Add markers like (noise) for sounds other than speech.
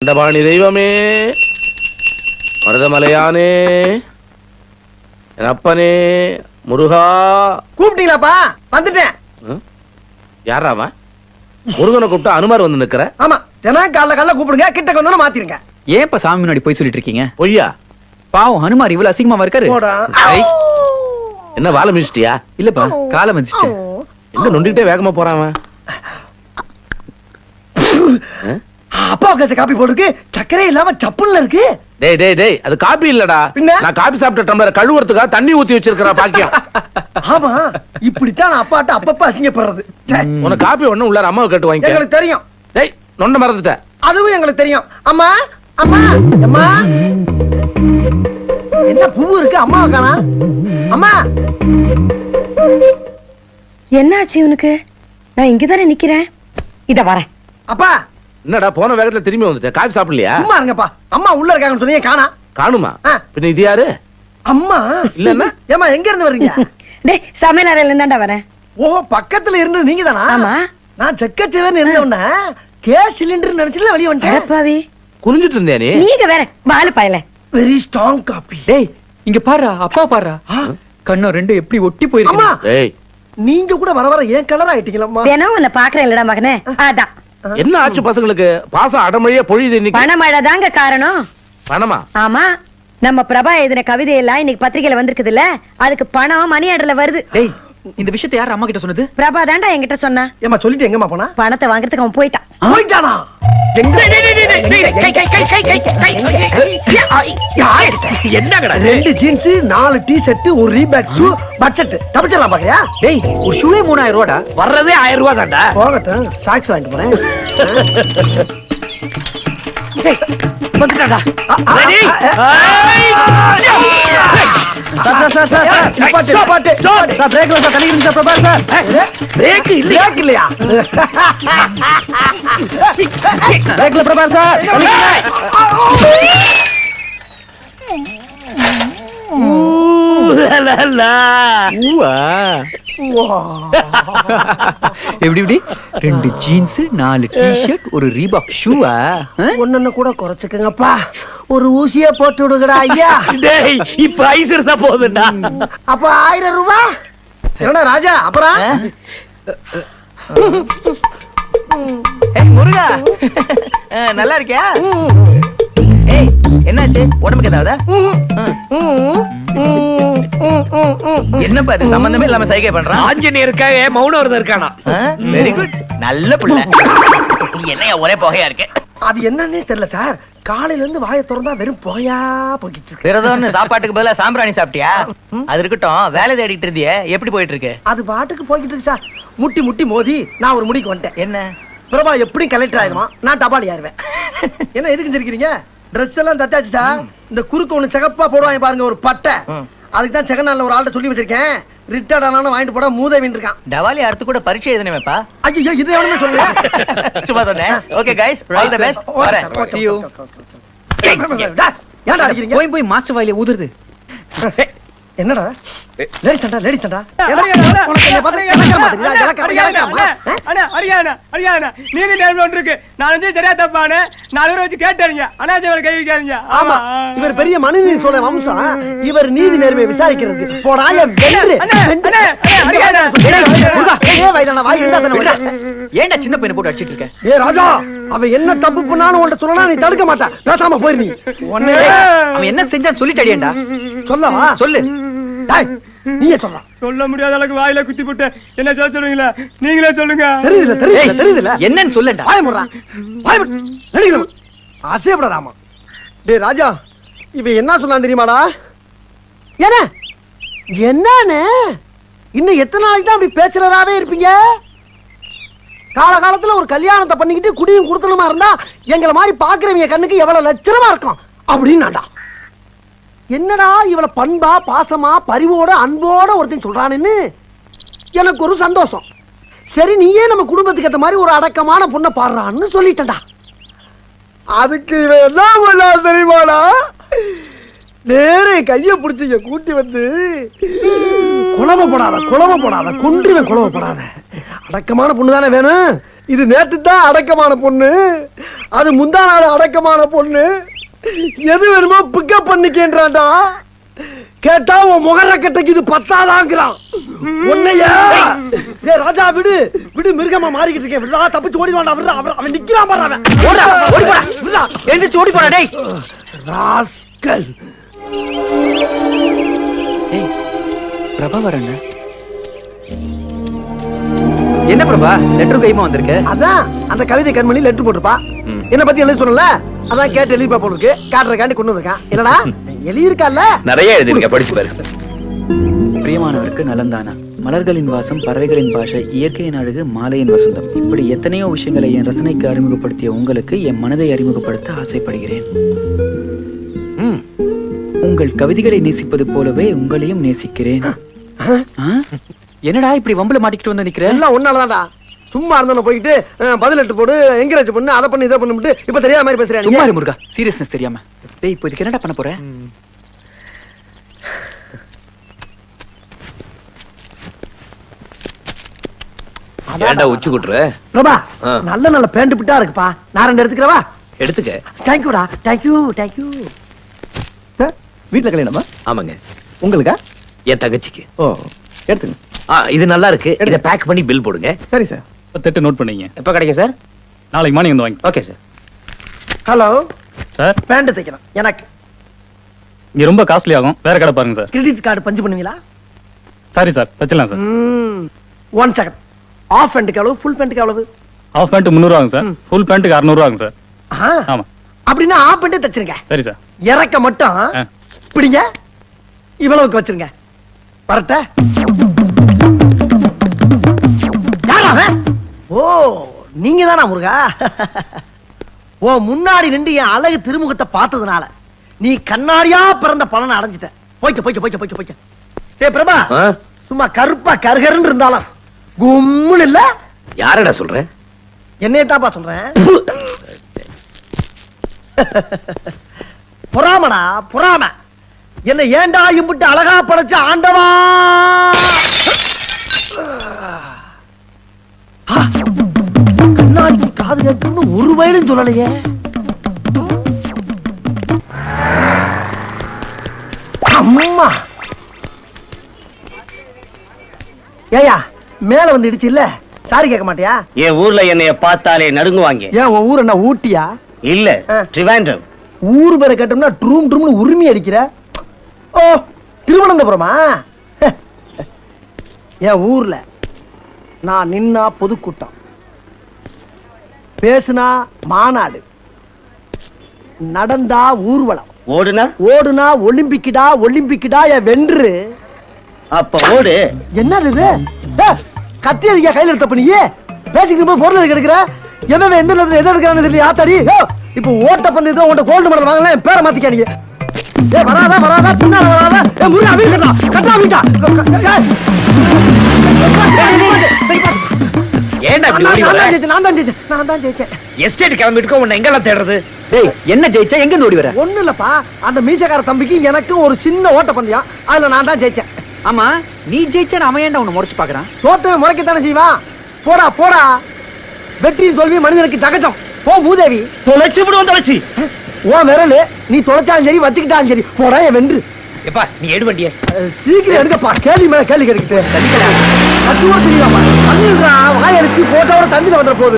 தண்டபாணி தெய்வமே மருதமலையானே என் அப்பனே முருகா. கூப்பிட்டீங்களாப்பா? வந்துட்டேன். ம்? யாரா அவன் முருகனை கூப்பிட்டு அனுமார் வந்து நிக்கிற ஆமா தினம் காலைல காலைல கூப்பிடுங்க கிட்ட கொஞ்சம் மாத்திருங்க. ஏன்ப்பா சாமி முன்னாடி போய் சொல்லிட்டு இருக்கீங்க? பொய்யா? பாவம் ஹனுமார் இவ்வளவு அசிங்கமா இருக்காரு? என்ன வாழை மிதிச்சிட்டியா? இல்லப்பா காலம் வந்துச்சு எங்க நொண்டிக்கிட்டே வேகமா போறான் அப்பா கச்ச காப்பி போட்டுருக்கு சக்கரே இல்லாம சப்புல்ல இருக்கு. டேய் டேய் டேய் அது காபி இல்லடா? நான் காபி சாப்பிட்ட டம்ளர் கழுவுறதுக்கா தண்ணி ஊத்தி வச்சிருக்கிற பாக்கியம் (laughs) ஆமா இப்படித்தான் அப்பாட்ட அப்பப்ப அசிங்கப்படுறது. உனக்கு காபி ஒண்ணு உள்ளார அம்மாவை கேட்டு வாங்கிக்க. எங்களுக்கு தெரியும். டேய் நொண்ட மறந்துட்ட. அதுவும் எங்களுக்கு தெரியும். அம்மா அம்மா அம்மா. என்ன பூ இருக்கு அம்மா காணா? அம்மா. என்னாச்சு இவனுக்கு நான் இங்கதானே நிக்கிறேன். இத வரேன். அப்பா என்னடா போன வேகத்துல திரும்பி வந்துட்டேன் காபி சாப்பிடலையா? சும்மா இருங்கப்பா. அம்மா உள்ள இருக்காங்கன்னு சொன்னீங்க காணா. காணுமா. பின்ன இது யாரு? அம்மா. இல்லன்னா? ஏமா எங்க இருந்து வர்றீங்க? (laughs) டேய் சமையல் அறையில இருந்தாண்டா வரேன். ஓ பக்கத்துல இருந்தது நீங்க தானா ஆமா. நான் செக்கச்சேவன் இருந்தவன கேஸ் சிலிண்டர் நினைச்சுல வெளிய வந்துட்டேன். அடப்பாவி. குனிஞ்சிட்டு இருந்தியா நீ? நீங்க வேற வாழு பயல. வெரி ஸ்ட்ராங் காப்பி டேய் இங்க பாருடா அப்பா பாருடா கண்ணம் ரெண்டு எப்படி ஒட்டி அம்மா. போயிருக்கு டேய். நீங்க கூட வர வர ஏன் கலர் ஆயிட்டீங்களம்மா தினம் உன்னை பாக்குறேன் இல்லடா மகனே. அதான். என்ன ஆச்சு பசங்களுக்கு? பாசம் அடமழியா பொழியுது இன்னைக்கு. பணமழை தாங்க காரணம். பணமா? ஆமா. நம்ம பிரபா எழுதின கவிதை எல்லாம் இன்னைக்கு பத்திரிகையில வந்திருக்குதுல்ல? அதுக்கு பணம் மணி ஆர்டர்ல வருது. இந்த விஷயத்தை யார் அம்மா கிட்ட சொன்னது பிரபா தாண்டா என்கிட்ட சொன்னா ஏமா சொல்லிட்டு எங்கம்மா போனா பணத்தை வாங்குறதுக்கு அவன் போயிட்டான் போயிட்டானா என்னங்கடா ரெண்டு ஜீன்ஸ் நாலு டி ஷர்ட் ஒரு ரீபேக் ஷூ பட்ஜெட் தப்பிச்சிடலாம் பாக்கறியா டேய் ஒரு ஷூவே மூணாயிரம் ரூபாடா வர்றதே ஆயிரம் போகட்டும் சாக்ஸ் வாங்கிட்டு போறேன் வந்துட்டாடா சார், சார், சார், சார், நிப்பாட்டு, நிப்பாட்டு. சார், தண்ணி இருக்கு சார், சார். பிரேக் இல்லையா? பிரேக் இல்லையா? பிரேக்ல பிரபாகர் சார், தண்ணி (laughs) (laughs) எப்படி எப்படி? ரெண்டு ஜீன்ஸ் நாலு டி-ஷர்ட் ஒரு ரீபாக் ஷூவா ஒன்னொன்னு கூட குறைச்சுக்கங்கப்பா. ஒரு ஊசிய போட்டு விடுங்கடா ஐயா. டேய் இப்ப ஐஸ் இருந்தா போதும்டா. அப்ப ஆயிரம் ரூபாய் என்னடா ராஜா அப்புறம்? முருகா. நல்லா இருக்கியா? ஏய் என்னாச்சு? உடம்புக்கு ஏதாவது? என்னப்பா இது? சம்பந்தமே இல்லாம சைகை பண்றான் ஆஞ்சநேயருக்காக மௌனம் இருந்தா இருக்கானா? வெரி குட் நல்ல பிள்ளை. (laughs) என்னையா ஒரே புகையா இருக்கு? அது என்னன்னே தெரியல சார். காலையில இருந்து வாயை திறந்தா வெறும் புகையா போய்கிட்டு இருக்கு. விரதம்னு சாப்பாட்டுக்கு பதிலா சாம்பிராணி சாப்பிட்டியா? அது இருக்கட்டும் வேலை தேடிட்டு இருந்தியே. எப்படி போயிட்டு இருக்கு? அது பாட்டுக்கு போய்கிட்டு இருக்கு சார். முட்டி முட்டி மோதி நான் ஒரு முடிக்கு வந்துட்டேன். என்ன? பிரபா எப்படி கலெக்டர் ஆயிருவான் நான் டபால் ஏறுவேன். (laughs) என்ன எதுக்கு சிரிக்கிறீங்க? ட்ரெஸ் எல்லாம் தச்சாச்சு சார். இந்த குறுக்கு ஒண்ணு சிகப்பா போடுவாங்க பாருங்க ஒரு பட்டை. அதுக்கு தான் செகண்ட் ஒரு ஆள்கிட்ட சொல்லி வச்சிருக்கேன் ரிட்டையர்ட் ஆனாலும் வாங்கிட்டு போட மூதவின் இருக்கான் டவாலி அறுத்து கூட பரீட்சை எழுதணுமேப்பா ஐயோ இது எவனுமே சொல்லல சும்மா சொன்னேன் okay guys all the best வரேன். டேய், ஏன்டா அடிக்கிறீங்க போய் போய் மாஸ்டர் வாயில ஊதுறது என்னடா? லேடிஸ் சண்டா லேடிஸ் அரியாண்ணா நீங்க நேர்மை ஒன்று இருக்கு நான் வந்து சரியா தப்பானு நாலு பேரை வச்சு கேட்டாருங்க அனாஜவரை கை வைக்காதீங்க ஆமா இவர் பெரிய மனுநீதி சோழ வம்சம் இவர் நீதி நேர்மையை விசாரிக்கிறது. ஏன்டா சின்ன பையனை போட்டு அடிச்சிட்டு இருக்க? ஏய் ராஜா அவன் என்ன தப்பு பண்ணாலும் உன்கிட்ட சொல்லலாம் நீ தடுக்க மாட்டான் பேசாம போயிரு நீ. உன்னை அவன் என்ன செஞ்சான்னு சொல்லிட்டு அடியேன்டா சொல்லவா? சொல்லு. நீயே சொல்லலாம் சொல்ல முடியாத அளவுக்கு வாயில குத்தி போட்டு என்ன சொல்ல சொல்லுவீங்களா நீங்களே சொல்லுங்க. தெரியுதுல தெரியுதுல தெரியுதுல என்னன்னு சொல்லுடா. வாய முடுறான் வாய முடு. நடிக்கல அசையப்படாதாமா டேய் ராஜா இவன் என்ன சொன்னான் தெரியுமாடா? என்ன? என்னன்னு? இன்னும் எத்தனை நாளைக்கு தான் அப்படி பேச்சுறதாவே இருப்பீங்க? காலகாலத்துல ஒரு கல்யாணத்தை பண்ணிக்கிட்டு குடியும் கொடுத்தனுமா இருந்தா எங்களை மாதிரி பாக்குறவங்க கண்ணுக்கு எவ்வளவு லட்சணமா இருக்கும்? அப்படின்னாடா. என்னடா இவளை பண்பா பாசமா பரிவோட அன்போட ஒருத்தன் சொல்றானுன்னு எனக்கு ஒரு சந்தோஷம். சரி நீயே நம்ம குடும்பத்துக்கு ஏற்ற மாதிரி ஒரு அடக்கமான பொண்ணை பாடுறான்னு சொல்லிட்டடா அதுக்கு என்ன தெரியுமாடா? நேரே கைய பிடிச்சிங்க கூட்டி வந்து குழம்பு போடாத குழம்பு போடாத கொன்றுவன் குழம்பு போடாத அடக்கமான பொண்ணு தானே வேணும். இது நேற்று தான் அடக்கமான பொண்ணு. அது முந்தா நாள் அடக்கமான பொண்ணு. எது வேணுமோ பிக்கப் பண்ணிக்கேன்றான்டா. கேட்டா உன் முகரக்கட்டைக்கு இது பத்தாதாங்கிறான். உன்னையா? ராஜா விடு. விடு மிருகமா மாறிக்கிட்டு இருக்கேன். விடுடா தப்பிச்சு ஓடி வாடா விடுடா அவன் அவன் நிக்கிறான் பாரு அவன். ஓடா ஓடி போடா விடுடா எந்திரிச்சு ஓடி போடா டேய். ராஸ்கல். ஏய் பிரபா வரங்க. என்ன பிரபா? லெட்டர் கைமா வந்திருக்க. அதான் அந்த கவிதை கண்மணி லெட்டர் போட்டிருப்பா. என்ன பத்தி எழுதி சொன்னல அதான் கேட்டு எழுதி இருக்கு காட்டுறக்காண்டி கொண்டு வந்திருக்கான். இல்லடா எழுதி இருக்கால நிறைய எழுதிருக்க படிச்சு பாரு. பிரியமானவருக்கு நலந்தானா. மலர்களின் வாசம் பறவைகளின் பாஷை இயற்கையின் அழகு மாலையின் வசந்தம். இப்படி எத்தனையோ விஷயங்களை என் ரசனைக்கு அறிமுகப்படுத்திய உங்களுக்கு என் மனதை அறிமுகப்படுத்த ஆசைப்படுகிறேன். ம். உங்கள் கவிதைகளை நேசிப்பது போலவே உங்களையும் நேசிக்கிறேன்? என்னடா இப்படி வம்புல மாட்டிக்கிட்டு வந்து நிக்கிற? எல்லாம் ஒன்னாலதான்டா சும்மா இருந்தவன போயிட்டு அஹ், பதில் லெட்டர் போடு என்கரேஜ் பண்ணு அதை பண்ணு இதை பண்ணிட்டு இப்ப தெரியாத மாதிரி பேசுறேன் சும்மா முருகா சீரியஸ்னஸ் தெரியாம. டேய் இப்போ இதுக்கு என்னடா பண்ண போற? ஏன்டா உச்சி குட்டுற? பிரபா. நல்ல நல்ல பேண்ட் பிட்டா இருக்குப்பா. நான் ரெண்டு எடுத்துக்கிறவா? எடுத்துக்க. தேங்க்யூடா தேங்க்யூ தேங்க்யூ சார் வீட்டுல கல்யாணமா? ஆமாங்க. உங்களுக்கா? என் தங்கச்சிக்கு. ஓ எடுத்துங்க. இது நல்லா இருக்கு. இத பேக் பண்ணி பில் போடுங்க. சரி சார் பத்தெட்டு நோட் பண்ணீங்க. எப்ப கிடைக்கும் சார் நாளைக்கு மார்னிங் வந்து வாங்கி okay sir hello sir pant தைக்கிறேன் எனக்கு. இங்க ரொம்ப காஸ்ட்லி ஆகும். வேற கடை பாருங்க சார் கிரெடிட் கார்டு பஞ்சு பண்ணுவீங்களா? சாரி சார் வச்சிடலாம் சார் ஒன் செகண்ட் ஆஃப் பேண்ட்டுக்கு எவ்வளவு? ஃபுல் பேண்ட்டுக்கு எவ்வளவு? ஹாஃப் பேண்ட் முந்நூறு ஆகும் சார். ஃபுல் பேண்ட்டுக்கு அறுநூறு ஆகும் சார் ஆமா. அப்படின்னா ஆஃப் பேண்ட்டே தச்சிருங்க. சரி சார் இறக்க மட்டும். பிடிங்க. இவ்வளவுக்கு வச்சிருங்க. வரட்ட. நீங்க தானா முருகா? (laughs) ஓ முன்னாடி நின்று என் அழகு திருமுகத்தை பார்த்ததுனால நீ கண்ணாடியா பிறந்த பலனை அடைஞ்சிட்ட. போய்க்க போய்க்க போய்க்க போய்க்க போய்க்க ஏ பிரபா? சும்மா கருப்பா கருகருன்னு இருந்தாலும் கும்முன்னு இல்ல? யாரடா சொல்ற? என்னையத்தாப்பா சொல்றேன் (laughs) பொறாமடா பொறாம. என்ன ஏண்டா இம்புட்டு அழகா படைச்ச ஆண்டவா? கண்ணாடிக்கு காது கேட்கணும்னு ஒரு வயலும் சொல்லலையே. அம்மா! ஏயா மேல வந்து இடிச்சு இல்ல? சாரி கேட்க மாட்டியா? என் ஊர்ல என்னைய பார்த்தாலே நடுங்குவாங்க. ஏன் உன் ஊர் என்ன ஊட்டியா? இல்ல ஆ. ட்ரிவாண்ட்ரம். ஊர் பேரை கேட்டோம்னா ட்ரூம் ட்ரூம்னு உரிமை அடிக்கிற? ஓ திருவனந்தபுரமா? என் ஊர்ல நான் நின்னா பொதுக்கூட்டம். பேசுனா மாநாடு. நடந்தா ஊர்வலம். ஓடுனா? ஓடுனா ஒலிம்பிக்கிடா ஒலிம்பிக்கிடா வென்று. அப்ப ஓடு. என்னது இது? கத்தி அதிகா கையில எடுத்த பண்ணி பேசிக்கிட்டு போய் பொருள் எடுக்கிற? எவன் எந்த நேரத்துல எதை எடுக்கிறான்னு தெரியல ஆத்தாடி. இப்போ ஓட்ட பந்தயத்துல உன்ட கோல்டு மெடல் வாங்கலாம் என் பேரை மாத்திக்க நீங்க ஏ வராதா வராதா பின்னால வராதா? ஏ முருகா வீடு கட்டா கட்டா வீட்டா. எஸ்டேட் கிளம்பிட்டு உன்னை எங்கெல்லாம் தேடுறது? டேய் என்ன ஜெயிச்சா? எங்க ஓடி வர ஒண்ணு இல்லப்பா அந்த மீசக்கார தம்பிக்கு எனக்கும் ஒரு சின்ன ஓட்ட பந்தயம் அதுல நான் தான் ஜெயிச்சேன். ஆமா நீ ஜெயிச்சா அவன் ஏன்டா உன்னை முறைச்சு பாக்குறான்? தோத்தவன் முறைக்கத்தானே செய்வான்? போடா போடா. வெற்றியும் தோல்வி மனிதனுக்கு சகஜம் போ மூதேவி தொலைச்சு விடுவோம் தொலைச்சு. ஓ விரலு நீ தொலைச்சாலும் சரி வச்சுக்கிட்டாலும் சரி. போடா என் வென்று. எப்பா நீ எடு வண்டிய. சீக்கிரம் எடுக்கப்பா கேள்வி மேல கேள்வி கேட்டுக்கிட்டு. கத்தி கூட தெரியவாப்பா தண்ணி வாயடிச்சு போட்டோட தண்ணியில வந்துட போகுது.